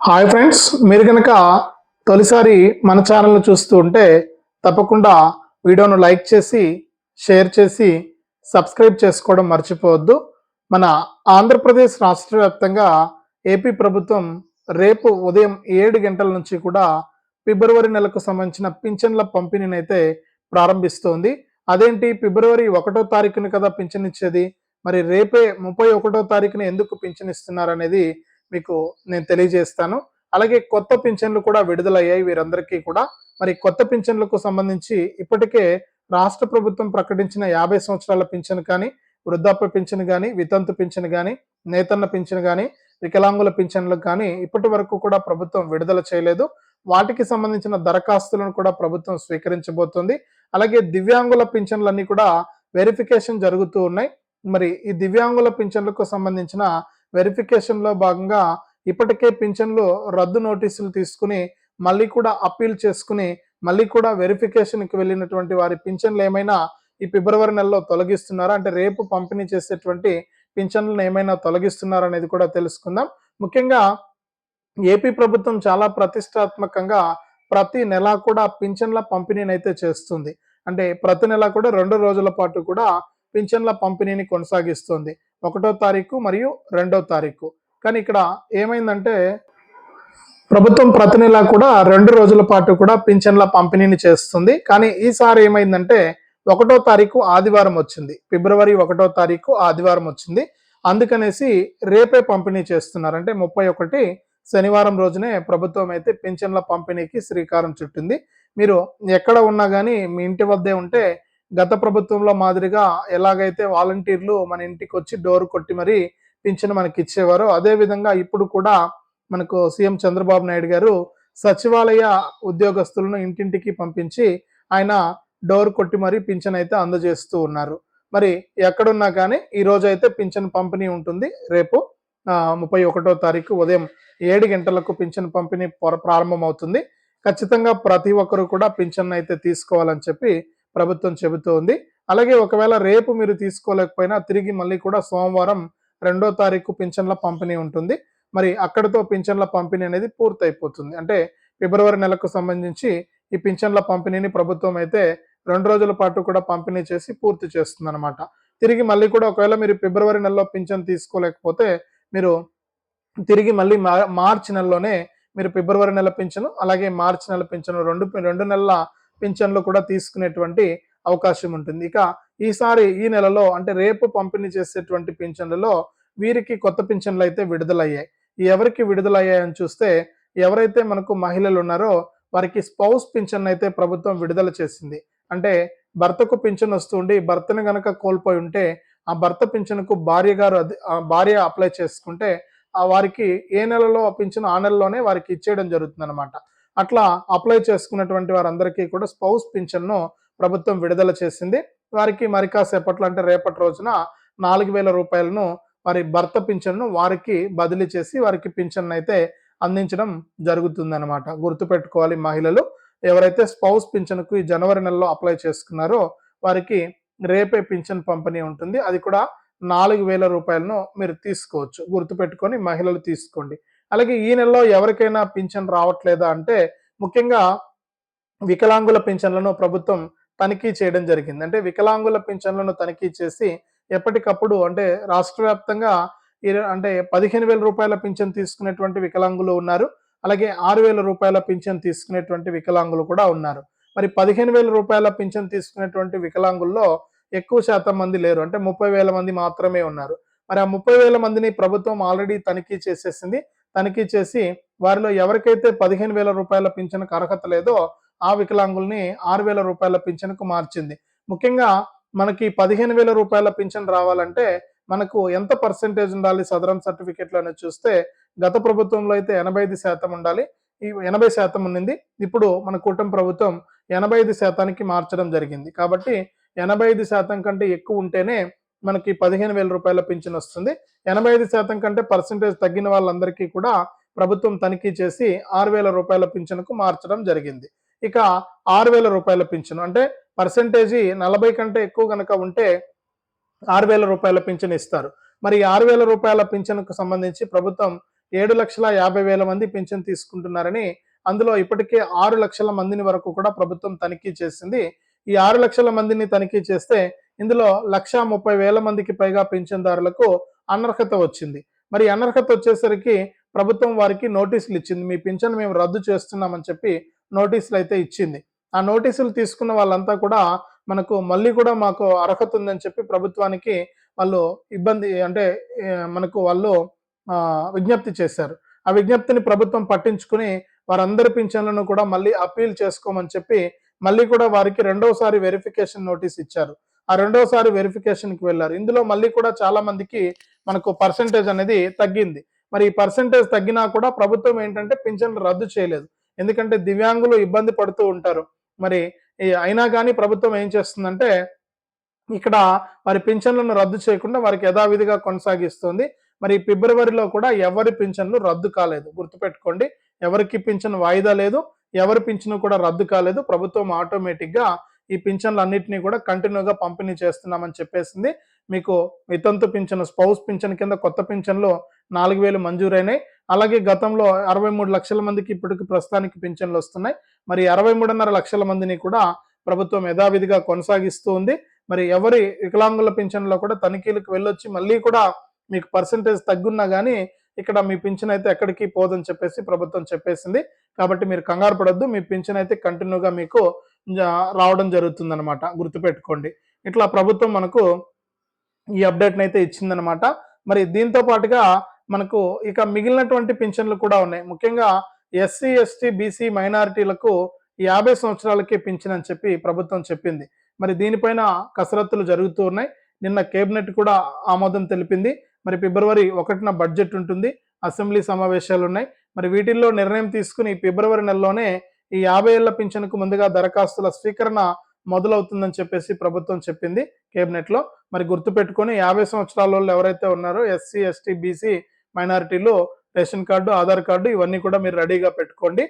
Hi friends మీరు కనుక తొలిసారి మన ఛానల్ను చూస్తూ ఉంటే తప్పకుండా వీడియోను లైక్ చేసి షేర్ చేసి సబ్స్క్రైబ్ చేసుకోవడం మర్చిపోవద్దు. మన ఆంధ్రప్రదేశ్ రాష్ట్ర వ్యాప్తంగా ఏపీ ప్రభుత్వం రేపు ఉదయం ఏడు గంటల నుంచి కూడా ఫిబ్రవరి నెలకు సంబంధించిన పింఛన్ల పంపిణీని అయితే ప్రారంభిస్తోంది. అదేంటి? ఫిబ్రవరి ఒకటో తారీఖున కదా పింఛన్ ఇచ్చేది? మరి రేపే ముప్పై ఒకటో తారీఖున ఎందుకు పింఛన్ ఇస్తున్నారు అనేది మీకు నేను తెలియజేస్తాను. అలాగే కొత్త పింఛన్లు కూడా విడుదలయ్యాయి వీరందరికీ కూడా. మరి కొత్త పింఛన్లకు సంబంధించి ఇప్పటికే రాష్ట్ర ప్రభుత్వం ప్రకటించిన యాభై సంవత్సరాల పింఛన్ కానీ వృద్ధాప్య పింఛన్ కానీ వితంతు పింఛన్ కానీ నేతన్న పింఛన్ కానీ వికలాంగుల పింఛన్లకు కానీ ఇప్పటి వరకు కూడా ప్రభుత్వం విడుదల చేయలేదు. వాటికి సంబంధించిన దరఖాస్తులను కూడా ప్రభుత్వం స్వీకరించబోతుంది. అలాగే దివ్యాంగుల పింఛన్లన్నీ కూడా వెరిఫికేషన్ జరుగుతూ ఉన్నాయి. మరి ఈ దివ్యాంగుల పింఛన్లకు సంబంధించిన వెరిఫికేషన్లో భాగంగా ఇప్పటికే పింఛన్లు రద్దు నోటీసులు తీసుకుని మళ్ళీ కూడా అప్పీల్ చేసుకుని మళ్ళీ కూడా వెరిఫికేషన్కి వెళ్ళినటువంటి వారి పింఛన్లు ఏమైనా ఈ ఫిబ్రవరి నెలలో తొలగిస్తున్నారా? అంటే రేపు పంపిణీ చేసేటువంటి పింఛన్లను ఏమైనా తొలగిస్తున్నారా అనేది కూడా తెలుసుకుందాం. ముఖ్యంగా ఏపీ ప్రభుత్వం చాలా ప్రతిష్టాత్మకంగా ప్రతి నెల కూడా పింఛన్ల పంపిణీని అయితే చేస్తుంది. అంటే ప్రతి నెల కూడా రెండు రోజుల పాటు కూడా పింఛన్ల పంపిణీని కొనసాగిస్తుంది. ఒకటో తారీఖు మరియు రెండో తారీఖు. కానీ ఇక్కడ ఏమైందంటే ప్రభుత్వం ప్రతి నెల కూడా రెండు రోజుల పాటు కూడా పింఛన్ల పంపిణీని చేస్తుంది. కానీ ఈసారి ఏమైందంటే ఒకటో తారీఖు ఆదివారం వచ్చింది. ఫిబ్రవరి ఒకటో తారీఖు ఆదివారం వచ్చింది. అందుకనేసి రేపే పంపిణీ చేస్తున్నారు. అంటే ముప్పై ఒకటి శనివారం రోజునే ప్రభుత్వం అయితే పింఛన్ల పంపిణీకి శ్రీకారం చుట్టింది. మీరు ఎక్కడ ఉన్నా కానీ మీ ఇంటి వద్దే ఉంటే గత ప్రభుత్వంలో మాదిరిగా ఎలాగైతే వాలంటీర్లు మన ఇంటికి వచ్చి డోర్ కొట్టి మరీ పింఛను మనకి ఇచ్చేవారో అదేవిధంగా ఇప్పుడు కూడా మనకు సీఎం చంద్రబాబు నాయుడు గారు సచివాలయ ఉద్యోగస్తులను ఇంటింటికి పంపించి ఆయన డోర్ కొట్టి మరీ పింఛన్ అయితే అందజేస్తూ ఉన్నారు. మరి ఎక్కడున్నా కానీ ఈ రోజు అయితే పింఛన్ పంపిణీ ఉంటుంది. రేపు ముప్పై ఒకటో తారీఖు ఉదయం ఏడు గంటలకు పింఛన్ పంపిణీ ప్రారంభమవుతుంది. ఖచ్చితంగా ప్రతి ఒక్కరు కూడా పింఛన్ అయితే తీసుకోవాలని చెప్పి ప్రభుత్వం చెబుతోంది. అలాగే ఒకవేళ రేపు మీరు తీసుకోలేకపోయినా తిరిగి మళ్ళీ కూడా సోమవారం రెండో తారీఖు పింఛన్ల పంపిణీ ఉంటుంది. మరి అక్కడితో పింఛన్ల పంపిణీ అనేది పూర్తయిపోతుంది. అంటే ఫిబ్రవరి నెలకు సంబంధించి ఈ పింఛన్ల పంపిణీని ప్రభుత్వం అయితే రెండు రోజుల పాటు కూడా పంపిణీ చేసి పూర్తి చేస్తుంది అనమాట తిరిగి మళ్ళీ కూడా ఒకవేళ మీరు ఫిబ్రవరి నెలలో పింఛన్ తీసుకోలేకపోతే మీరు తిరిగి మళ్ళీ మార్చి నెలలోనే మీరు ఫిబ్రవరి నెల పింఛను అలాగే మార్చి నెల పింఛను రెండు రెండు నెలల పింఛన్లు కూడా తీసుకునేటువంటి అవకాశం ఉంటుంది. ఇక ఈసారి ఈ నెలలో అంటే రేపు పంపిణీ చేసేటువంటి పింఛన్లలో వీరికి కొత్త పింఛన్లు అయితే విడుదలయ్యాయి. ఎవరికి విడుదలయ్యాయని చూస్తే ఎవరైతే మనకు మహిళలు ఉన్నారో వారికి స్పౌస్ పింఛన్ అయితే ప్రభుత్వం విడుదల చేసింది. అంటే భర్తకు పింఛన్ వస్తుండి భర్తను గనక కోల్పోయి ఉంటే ఆ భర్త పింఛన్కు భార్య గారు భార్య అప్లై చేసుకుంటే ఆ వారికి ఏ నెలలో పింఛన్ ఆ నెలలోనే వారికి ఇచ్చేయడం జరుగుతుంది అనమాట అట్లా అప్లై చేసుకున్నటువంటి వారందరికీ కూడా స్పౌస్ పింఛన్ను ప్రభుత్వం విడుదల చేసింది. వారికి మరి కాసేపట్లో అంటే రేపటి రోజున నాలుగు వేల రూపాయలను వారి భర్త పింఛన్ను వారికి బదిలీ చేసి వారికి పింఛన్ అయితే అందించడం జరుగుతుందనమాట గుర్తుపెట్టుకోవాలి మహిళలు ఎవరైతే స్పౌస్ పింఛన్కు ఈ జనవరి నెలలో అప్లై చేసుకున్నారో వారికి రేపే పింఛన్ పంపిణీ ఉంటుంది. అది కూడా నాలుగు వేల రూపాయలను మీరు తీసుకోవచ్చు. గుర్తుపెట్టుకొని మహిళలు తీసుకోండి. అలాగే ఈ నెలలో ఎవరికైనా పింఛన్ రావట్లేదా అంటే ముఖ్యంగా వికలాంగుల పింఛన్లను ప్రభుత్వం తనిఖీ చేయడం జరిగింది. అంటే వికలాంగుల పింఛన్లను తనిఖీ చేసి ఎప్పటికప్పుడు అంటే రాష్ట్ర వ్యాప్తంగా అంటే పదిహేను వేల రూపాయల పింఛన్ తీసుకునేటువంటి వికలాంగులు ఉన్నారు. అలాగే ఆరు వేల రూపాయల పింఛన్ తీసుకునేటువంటి వికలాంగులు కూడా ఉన్నారు. మరి పదిహేను వేల రూపాయల పింఛన్ తీసుకునేటువంటి వికలాంగుల్లో ఎక్కువ శాతం మంది లేరు. అంటే ముప్పై వేల మంది మాత్రమే ఉన్నారు. మరి ఆ ముప్పై వేల మందిని ప్రభుత్వం ఆల్రెడీ తనిఖీ చేసేసింది. తనిఖీ చేసి వారిలో ఎవరికైతే పదిహేను వేల రూపాయల పింఛన్కు అర్హత లేదో ఆ వికలాంగుల్ని ఆరు వేల రూపాయల పింఛన్కు మార్చింది. ముఖ్యంగా మనకి పదిహేను వేల రూపాయల పింఛన్ రావాలంటే మనకు ఎంత పర్సెంటేజ్ ఉండాలి సదరన్ అని చూస్తే గత ప్రభుత్వంలో అయితే ఎనభై ఐదు శాతం ఉండాలి. ఈ ఎనభై శాతం ఉన్నింది. ఇప్పుడు మన కూటమి ప్రభుత్వం ఎనభై ఐదు శాతానికి మార్చడం జరిగింది. కాబట్టి ఎనభై ఐదు శాతం కంటే ఎక్కువ ఉంటేనే మనకి పదిహేను వేల రూపాయల పింఛన్ వస్తుంది. ఎనభై ఐదు శాతం కంటే పర్సంటేజ్ తగ్గిన వాళ్ళందరికీ కూడా ప్రభుత్వం తనిఖీ చేసి ఆరు వేల రూపాయల పింఛన్కు మార్చడం జరిగింది. ఇక ఆరు వేల రూపాయల పింఛను అంటే పర్సంటేజీ నలభై కంటే ఎక్కువ కనుక ఉంటే ఆరు వేల రూపాయల పింఛన్ ఇస్తారు. మరి ఆరు వేల రూపాయల పింఛన్కు సంబంధించి ప్రభుత్వం ఏడు లక్షల యాభై వేల మంది పింఛన్ తీసుకుంటున్నారని అందులో ఇప్పటికే ఆరు లక్షల మందిని వరకు కూడా ప్రభుత్వం తనిఖీ చేసింది. ఈ ఆరు లక్షల మందిని తనిఖీ చేస్తే ఇందులో లక్ష ముప్పై వేల మందికి పైగా పింఛన్దారులకు అనర్హత వచ్చింది. మరి అనర్హత వచ్చేసరికి ప్రభుత్వం వారికి నోటీసులు ఇచ్చింది. మీ పింఛన్ మేము రద్దు చేస్తున్నామని చెప్పి నోటీసులు అయితే ఇచ్చింది. ఆ నోటీసులు తీసుకున్న వాళ్ళంతా కూడా మనకు మళ్ళీ కూడా మాకు అర్హత ఉందని చెప్పి ప్రభుత్వానికి వాళ్ళు ఇబ్బంది అంటే మనకు వాళ్ళు విజ్ఞప్తి చేశారు. ఆ విజ్ఞప్తిని ప్రభుత్వం పట్టించుకుని వారందరి పింఛన్లను కూడా మళ్ళీ అప్పీల్ చేసుకోమని చెప్పి మళ్ళీ కూడా వారికి రెండోసారి వెరిఫికేషన్ నోటీస్ ఇచ్చారు. ఆ రెండోసారి వెరిఫికేషన్కి వెళ్ళారు. ఇందులో మళ్ళీ కూడా చాలా మందికి మనకు పర్సంటేజ్ అనేది తగ్గింది. మరి ఈ పర్సంటేజ్ తగ్గినా కూడా ప్రభుత్వం ఏంటంటే పింఛన్లు రద్దు చేయలేదు. ఎందుకంటే దివ్యాంగులు ఇబ్బంది పడుతూ ఉంటారు. మరి అయినా కానీ ప్రభుత్వం ఏం చేస్తుందంటే ఇక్కడ వారి పింఛన్లను రద్దు చేయకుండా వారికి యథావిధిగా కొనసాగిస్తుంది. మరి ఫిబ్రవరిలో కూడా ఎవరి పింఛన్లు రద్దు కాలేదు. గుర్తుపెట్టుకోండి. ఎవరికి పింఛన్ వాయిదా లేదు. ఎవరి పింఛను కూడా రద్దు కాలేదు. ప్రభుత్వం ఆటోమేటిక్గా ఈ పింఛన్లు అన్నింటినీ కూడా కంటిన్యూగా పంపిణీ చేస్తున్నామని చెప్పేసింది. మీకు వితంతు పింఛను స్పౌస్ పింఛన్ కింద కొత్త పింఛన్లు నాలుగు వేలు మంజూరైనాయి. అలాగే గతంలో అరవై మూడు లక్షల మందికి ఇప్పటికి ప్రస్తుతానికి పింఛన్లు వస్తున్నాయి. మరి అరవై మూడున్నర లక్షల మందిని కూడా ప్రభుత్వం యథావిధిగా కొనసాగిస్తూ ఉంది. మరి ఎవరి వికలాంగుల పింఛన్లో కూడా తనిఖీలకు వెళ్ళొచ్చి మళ్ళీ కూడా మీకు పర్సంటేజ్ తగ్గున్నా కానీ ఇక్కడ మీ పింఛన్ అయితే ఎక్కడికి పోదని చెప్పేసి ప్రభుత్వం చెప్పేసింది. కాబట్టి మీరు కంగారు పడొద్దు. మీ పింఛన్ అయితే కంటిన్యూగా మీకు రావడం జరుగుతుంది అనమాట గుర్తుపెట్టుకోండి. ఇట్లా ప్రభుత్వం మనకు ఈ అప్డేట్ని అయితే ఇచ్చిందనమాట మరి దీంతో పాటుగా మనకు ఇక మిగిలినటువంటి పింఛన్లు కూడా ఉన్నాయి. ముఖ్యంగా ఎస్సీ ఎస్టీ బీసీ మైనారిటీలకు యాభై సంవత్సరాలకే పింఛన్ అని చెప్పి ప్రభుత్వం చెప్పింది. మరి దీనిపైన కసరత్తులు జరుగుతూ ఉన్నాయి. నిన్న కేబినెట్ కూడా ఆమోదం తెలిపింది. మరి ఫిబ్రవరి ఒకటిన బడ్జెట్ ఉంటుంది. అసెంబ్లీ సమావేశాలు ఉన్నాయి. మరి వీటిల్లో నిర్ణయం తీసుకుని ఫిబ్రవరి నెలలోనే ఈ యాభై ఏళ్ళ పింఛన్కు ముందుగా దరఖాస్తుల స్వీకరణ మొదలవుతుందని చెప్పేసి ప్రభుత్వం చెప్పింది కేబినెట్లో మరి గుర్తుపెట్టుకొని యాభై సంవత్సరాల ఎవరైతే ఉన్నారో ఎస్సీ ఎస్టీ బీసీ మైనారిటీలు రేషన్ కార్డు ఆధార్ కార్డు ఇవన్నీ కూడా మీరు రెడీగా పెట్టుకోండి.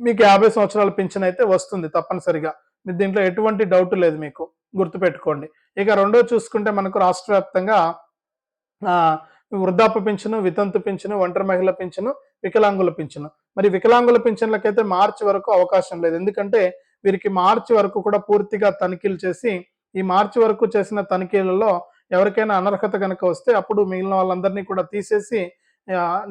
మీకు యాభై సంవత్సరాల పింఛన్ అయితే వస్తుంది తప్పనిసరిగా. మీ దీంట్లో ఎటువంటి డౌట్ లేదు మీకు. గుర్తుపెట్టుకోండి. ఇక రెండో చూసుకుంటే మనకు రాష్ట్ర వ్యాప్తంగా వృద్ధాప్య పింఛను వితంతు పింఛను ఒంటరి మహిళ పింఛను వికలాంగుల పింఛను. మరి వికలాంగుల పింఛన్లకైతే మార్చి వరకు అవకాశం లేదు. ఎందుకంటే వీరికి మార్చి వరకు కూడా పూర్తిగా తనిఖీలు చేసి ఈ మార్చి వరకు చేసిన తనిఖీలలో ఎవరికైనా అనర్హత కనుక వస్తే అప్పుడు మిగిలిన వాళ్ళందరినీ కూడా తీసేసి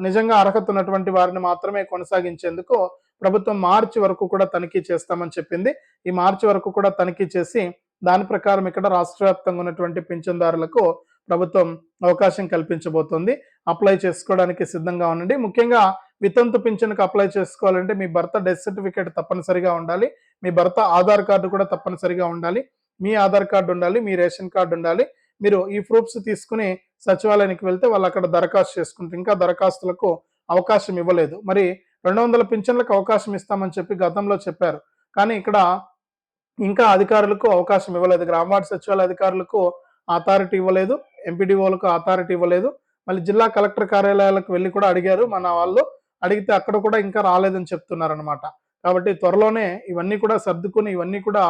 నిజంగా అర్హత ఉన్నటువంటి వారిని మాత్రమే కొనసాగించేందుకు ప్రభుత్వం మార్చి వరకు కూడా తనిఖీ చేస్తామని చెప్పింది. ఈ మార్చి వరకు కూడా తనిఖీ చేసి దాని ప్రకారం ఇక్కడ రాష్ట్ర వ్యాప్తంగా ఉన్నటువంటి పింఛన్దారులకు ప్రభుత్వం అవకాశం కల్పించబోతోంది. అప్లై చేసుకోవడానికి సిద్ధంగా ఉండండి. ముఖ్యంగా వితంతు పింఛన్కి అప్లై చేసుకోవాలంటే మీ భర్త డెత్ సర్టిఫికేట్ తప్పనిసరిగా ఉండాలి. మీ భర్త ఆధార్ కార్డు కూడా తప్పనిసరిగా ఉండాలి. మీ ఆధార్ కార్డు ఉండాలి మీ రేషన్ కార్డు ఉండాలి. మీరు ఈ ప్రూఫ్స్ తీసుకుని సచివాలయానికి వెళ్తే వాళ్ళు అక్కడ దరఖాస్తు చేసుకుంటారు. ఇంకా దరఖాస్తులకు అవకాశం ఇవ్వలేదు. మరి రెండు వందల పింఛన్లకు అవకాశం ఇస్తామని చెప్పి గతంలో చెప్పారు. కానీ ఇక్కడ ఇంకా అధికారులకు అవకాశం ఇవ్వలేదు. గ్రామవార్డు సచివాలయ అధికారులకు అథారిటీ ఇవ్వలేదు ఎంపీడీఓలకు అథారిటీ ఇవ్వలేదు. మళ్ళీ జిల్లా కలెక్టర్ కార్యాలయాలకు వెళ్ళి కూడా అడిగారు. మన వాళ్ళు అడిగితే అక్కడ కూడా ఇంకా రాలేదని చెప్తున్నారు అనమాట కాబట్టి త్వరలోనే ఇవన్నీ కూడా సర్దుకుని ఇవన్నీ కూడా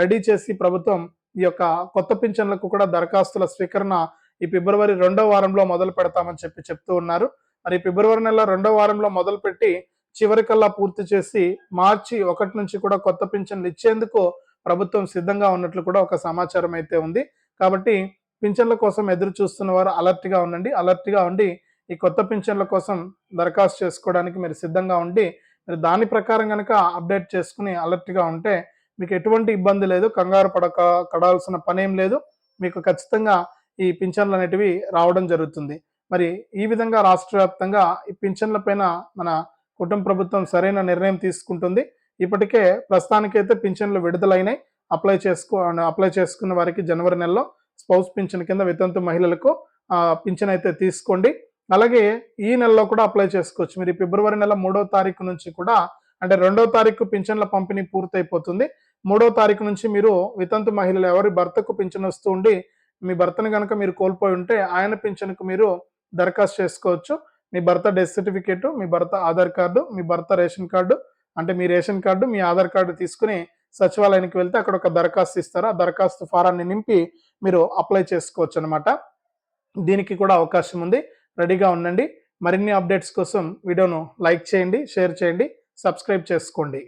రెడీ చేసి ప్రభుత్వం ఈ యొక్క కొత్త పింఛన్లకు కూడా దరఖాస్తుల స్వీకరణ ఈ ఫిబ్రవరి రెండో వారంలో మొదలు పెడతామని చెప్పి చెప్తూ ఉన్నారు. మరి ఫిబ్రవరి నెల రెండో వారంలో మొదలుపెట్టి చివరికల్లా పూర్తి చేసి మార్చి ఒకటి నుంచి కూడా కొత్త పింఛన్లు ఇచ్చేందుకు ప్రభుత్వం సిద్ధంగా ఉన్నట్లు కూడా ఒక సమాచారం అయితే ఉంది. కాబట్టి పింఛన్ల కోసం ఎదురు చూస్తున్న వారు అలర్ట్గా ఉండండి అలర్ట్గా ఉండి ఈ కొత్త పింఛన్ల కోసం దరఖాస్తు చేసుకోవడానికి మీరు సిద్ధంగా ఉండి మీరు దాని ప్రకారం కనుక అప్డేట్ చేసుకుని అలర్ట్గా ఉంటే మీకు ఎటువంటి ఇబ్బంది లేదు కంగారు పడక కడాల్సిన పనేం లేదు. మీకు ఖచ్చితంగా ఈ పింఛన్లు అనేటివి రావడం జరుగుతుంది. మరి ఈ విధంగా రాష్ట్ర వ్యాప్తంగా ఈ పింఛన్ల పైన మన కుటుంబ ప్రభుత్వం సరైన నిర్ణయం తీసుకుంటుంది. ఇప్పటికే ప్రస్తుతానికైతే పింఛన్లు విడుదలైనాయి. అప్లై చేసుకో అప్లై చేసుకున్న వారికి జనవరి నెలలో స్పౌస్ పింఛన్ కింద వితంతు మహిళలకు పింఛన్ అయితే తీసుకోండి. అలాగే ఈ నెలలో కూడా అప్లై చేసుకోవచ్చు. మీరు ఫిబ్రవరి నెల మూడో తారీఖు నుంచి కూడా అంటే రెండో తారీఖు పింఛన్ల పంపిణీ పూర్తయిపోతుంది. మూడో తారీఖు నుంచి మీరు వితంతు మహిళలు ఎవరి భర్తకు పింఛన్ వస్తూ ఉండి మీ భర్తను కనుక మీరు కోల్పోయి ఉంటే ఆయన పింఛన్కు మీరు దరఖాస్తు చేసుకోవచ్చు. మీ భర్త డెత్ సర్టిఫికేట్ మీ భర్త ఆధార్ కార్డు మీ భర్త రేషన్ కార్డు అంటే మీ రేషన్ కార్డు మీ ఆధార్ కార్డు తీసుకుని సచివాలయానికి వెళ్తే అక్కడ ఒక దరఖాస్తు ఇస్తారు. ఆ దరఖాస్తు ఫారాన్ని నింపి మీరు అప్లై చేసుకోవచ్చు అనమాట దీనికి కూడా అవకాశం ఉంది. రెడీగా ఉండండి. మరిన్ని అప్డేట్స్ కోసం వీడియోను లైక్ చేయండి షేర్ చేయండి సబ్స్క్రైబ్ చేసుకోండి.